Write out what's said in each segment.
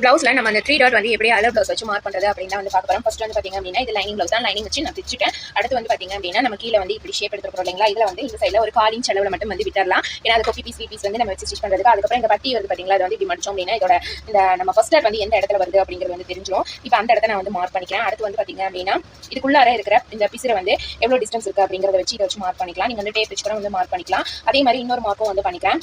ப்ளவுஸில் நம்ம அந்த த்ரீ டாட் வந்து எப்படி அலர் ப்ளவுஸ் வச்சு மார்க் பண்ணுறது அப்படின்னு வந்து பார்க்க போகிறோம் ஃபஸ்ட் வந்து பார்த்திங்க அப்படின்னா இது லைனிங் ப்ளவுஸ் தான். லைனிங் வச்சு நான் பிரிச்சுட்டேன் அடுத்து வந்து பார்த்தீங்க அப்படின்னா நம்ம கீழே வந்து இப்படி ஷேப் எடுத்துருக்கோம் இல்லைங்களா? இதில் வந்து இந்த சைடில் ஒரு காலிங் செலவில் மட்டும் வந்து விட்டுறலாம். ஏன்னா அது கொப்பி பீஸ் பீஸ் வந்து நம்ம வச்சு ஸ்டிச் பண்ணுறதுக்கு அதுக்கப்புறம் இந்த பட்டி வருது பார்த்தீங்களா அது வந்து இப்படி மடிச்சோம் அப்படின்னா இதோட இந்த நம்ம ஃபர்ஸ்ட் டாட் வந்து எந்த இடத்துல வருது அப்படிங்கிறது வந்து தெரிஞ்சிடும் இப்போ அந்த இடத்த நான் வந்து மார்க் பண்ணிக்கிறேன். அடுத்து வந்து பார்த்தீங்க அப்படின்னா இதுக்குள்ளார இருக்கிற இந்த பிசிற வந்து எவ்வளோ டிஸ்டன்ஸ் இருக்குது அப்படிங்கிறத வச்சு இதை வச்சு மார்க் பண்ணிக்கலாம். நீங்கள் வந்து டேப் வச்சு கூட வந்து மார்க் பண்ணிக்கலாம். அதே மாதிரி இன்னொரு மார்க்கும் வந்து பண்ணிக்கலாம்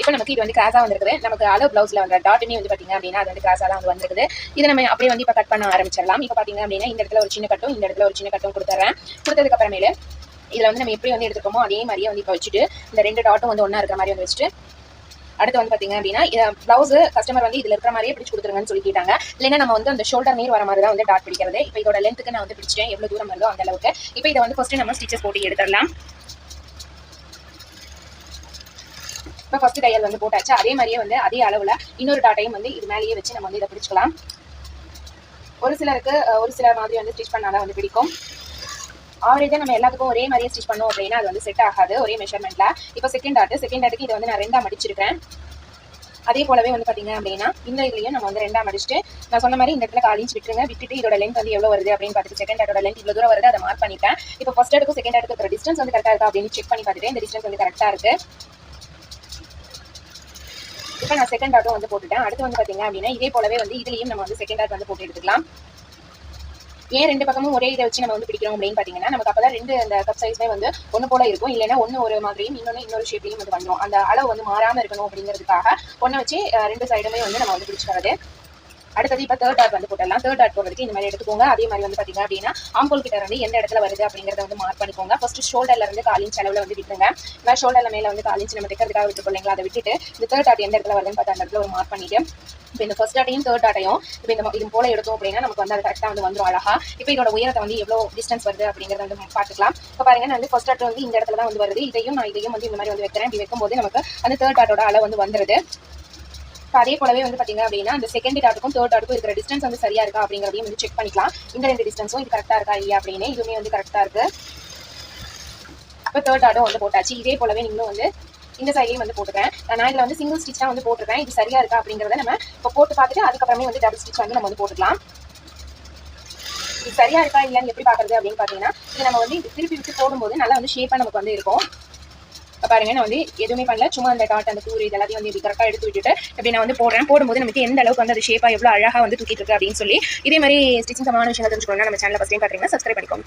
இப்போ நமக்கு இது வந்து கிராஸாக வந்திருக்குது. நமக்கு அளவு ப்ளவுஸில் வந்த டாட்டுமே வந்து பார்த்தீங்க அப்படின்னா அது வந்து கிராஸாக தான் வந்து வந்திருக்குது. இதை நம்ம அப்படியே வந்து இப்போ கட் பண்ண ஆரம்பிச்சிடலாம். இப்போ பார்த்தீங்க அப்படின்னா இந்த இடத்துல ஒரு சின்ன கட்டும் இந்த இடத்துல ஒரு சின்ன கட்டும் கொடுத்துட்றேன் கொடுத்ததுக்கு அப்புறமேலு இதில் வந்து நம்ம எப்படி வந்து எடுத்துக்கோமோ அதே மாதிரியே வந்து இப்போ வச்சுட்டு இந்த ரெண்டு டாட்டும் வந்து ஒன்றா இருக்கிற மாதிரி வந்து வச்சுட்டு அடுத்து வந்து பார்த்தீங்க அப்படின்னா ப்ளவுஸ் கஸ்டமர் வந்து இதில் இருக்கிற மாதிரியே பிடிச்சு கொடுத்துருங்கன்னு சொல்லி கேட்டாங்க. இல்லைன்னா நம்ம வந்து அந்த ஷோல்டர் நீர் வர மாதிரி தான் வந்து டாட் பிடிக்கிறது. இப்போ இதோட லென்த்துக்கு நான் வந்து பிடிச்சிட்டேன். எவ்வளோ தூரம் வருதோ அந்த அளவுக்கு. இப்போ இதை வந்து ஃபஸ்ட்டு நம்ம ஸ்டிச்சஸ் போட்டு எடுத்துடலாம். இப்போ ஃபர்ஸ்ட் தையல் வந்து போட்டாச்சு. அதே மாதிரியே வந்து அதே அளவில் இன்னொரு டாட்டையும் வந்து இது மேலேயே வச்சு நம்ம வந்து இதை பிடிச்சிக்கலாம். ஒரு சிலருக்கு ஒரு சிலர் மாதிரி வந்து ஸ்டிச் பண்ணாதான் வந்து பிடிக்கும். ஆவரேஜாக நம்ம எல்லாத்துக்கும் ஒரே மாதிரியே ஸ்டிச் பண்ணோம் அப்படின்னா அது வந்து செட் ஆகாது. ஒரே மெஷர்மெண்ட்டில் இப்போ செகண்ட் டாட்டு செகண்ட் டாட்டுக்கு இதை வந்து நான் ரெண்டாக மடிச்சிருக்கேன் அதே போலவே வந்து பார்த்தீங்க அப்படின்னா இந்த இதுலையும் நம்ம வந்து ரெண்டாக மடிச்சுட்டு நான் சொன்ன மாதிரி இந்த இடத்துல காலிஞ்ச் விட்டுருங்க. விட்டுட்டு இதோட லென்த் வந்து எவ்வளோ வருது அப்படின்னு பார்த்துட்டு செகண்ட் டாட்டோட லென்த் இவ்வளோ தூரம் வருது அதை மார்க் பண்ணிட்டேன் இப்போ ஃபர்ஸ்ட் டாட்டுக்கும் செகண்ட் டாட்டுக்கு இருக்கிற டிஸ்டன்ஸ் வந்து கரெக்டாக இருக்கா அப்படின்னு செக் பண்ணி பார்த்துட்டு இந்த டிஸ்டன்ஸ் வந்து கரெக்டாக இருக்குது இப்போ நான் செகண்ட் டாட்டும் வந்து போட்டுட்டேன். அடுத்து வந்து பார்த்தீங்க அப்படின்னா இதே போலவே வந்து இதுலேயும் நம்ம வந்து செகண்ட் டாட் வந்து போட்டு எடுத்துக்கலாம். ஏன் ரெண்டு பக்கமும் ஒரே இதை வச்சு நம்ம வந்து பிடிக்கிறோம் அப்படின்னு பார்த்தீங்கன்னா நமக்கு அப்போ ரெண்டு அந்த கப் சைஸ்மே வந்து ஒன்று போல இருக்கும். இல்லைன்னா ஒன்று ஒரு மாதிரியும் இன்னொன்று இன்னொரு ஷேப்லையும் வந்து வந்துடும் அந்த அளவு வந்து மாறாமல் இருக்கணும் அப்படிங்கிறதுக்காக ஒன்றை வச்சு ரெண்டு சைடுமே வந்து நம்ம வந்து பிடிச்சிக்கிறது. அடுத்தது இப்போ தேர்ட் டாட் வந்து போட்டலாம் தேர்ட் டாட் போடுறதுக்கு இந்த மாதிரி எடுத்துக்கோங்க. அதே மாதிரி வந்து பார்த்தீங்க அப்படின்னா ஆம்போல் கிட்ட இருந்து எந்த இடத்துல வருது அப்படிங்கிறத வந்து மார்க் பண்ணிக்கோங்க. ஃபர்ஸ்ட் ஷோல்டர்ல இருந்து காலின் செலவில் வந்து விட்டுருங்க. நான் ஷோல்டர்ல மேல வந்து காலின் நம்ம தைக்கிறதுக்காக விட்டு அதை விட்டுட்டு இந்த தேர்ட் டாட் எந்த இடத்துல வருதுன்னு பார்த்து அந்த இடத்துல ஒரு மார்க் பண்ணிட்டு இப்போ இந்த ஃபர்ஸ்ட் டாட்டையும் தேர்ட் டாட்டையும் இப்போ இந்த இது போல எடுத்தோம் அப்படின்னா நமக்கு வந்து அது கரெக்டாக வந்து வந்துடும் அழகா. இப்போ இதோட உயரத்தை வந்து எவ்வளோ டிஸ்டன்ஸ் வருது அப்படிங்கிறத வந்து பார்த்துக்கலாம். இப்போ பாருங்க நான் வந்து ஃபர்ஸ்ட் டாட் வந்து இந்த இடத்துல தான் வந்து வருது. இதையும் நான் இதையும் வந்து இந்த மாதிரி வந்து வைக்கிறேன். இப்படி வைக்கும்போது நமக்கு அந்த தேர்ட் டாட்டோட அளவு வந்து வந்துருது. இப்போ அதே போலவே வந்து பார்த்தீங்க அப்படின்னா அந்த செகண்ட் டாட்டுக்கும் தேர்ட் டாட்டுக்கும் இருக்கிற டிஸ்டன்ஸ் வந்து சரியா இருக்கா அப்படிங்கிறதையும் வந்து செக் பண்ணிக்கலாம். இந்த ரெண்டு டிஸ்டன்ஸும் இது கரெக்டாக இருக்கா இல்லையா அப்படின்னு இதுவுமே வந்து கரெக்டாக இருக்கு. இப்போ தேர்ட் டாட்டும் வந்து போட்டாச்சு. இதே போலவே நீங்களும் வந்து இந்த சைட்லையும் வந்து போட்டுக்கிறேன். நான் இதில் வந்து சிங்கிள் ஸ்டிச் தான் வந்து போட்டிருக்கேன். இது சரியா இருக்கா அப்படிங்கிறத நம்ம இப்போ போட்டு பார்த்துட்டு அதுக்கப்புறமே வந்து டபுள் ஸ்டிச் வந்து நம்ம வந்து போட்டுக்கலாம். இது சரியா இருக்கா இல்லையான்னு எப்படி பார்க்கறது அப்படின்னு பார்த்தீங்கன்னா இது நம்ம வந்து இது திருப்பி விட்டு போடும்போது நல்லா வந்து ஷேப்பாக நமக்கு வந்து இருக்கும். பாருங்க நான் வந்து எதுவுமே பண்ணல. சும்மா அந்த டாட் அந்த கூறு இது எல்லாத்தையும் வந்து இது கரெக்டாக எடுத்து விட்டுட்டு இப்படி நான் வந்து போடுறேன். போடும்போது நமக்கு எந்த அளவுக்கு வந்து அது ஷேப்பாக எவ்வளோ அழகாக வந்து தூக்கிட்டு இருக்கு அப்படின்னு சொல்லி இதே மாதிரி ஸ்டிச்சிங் சமான விஷயங்கள் தெரிஞ்சுக்கணும்னா நம்ம சேனல் ஃபஸ்ட் டைம் பார்க்குறீங்கன்னா சப்ஸ்கிரைப் பண்ணிக்கோங்க.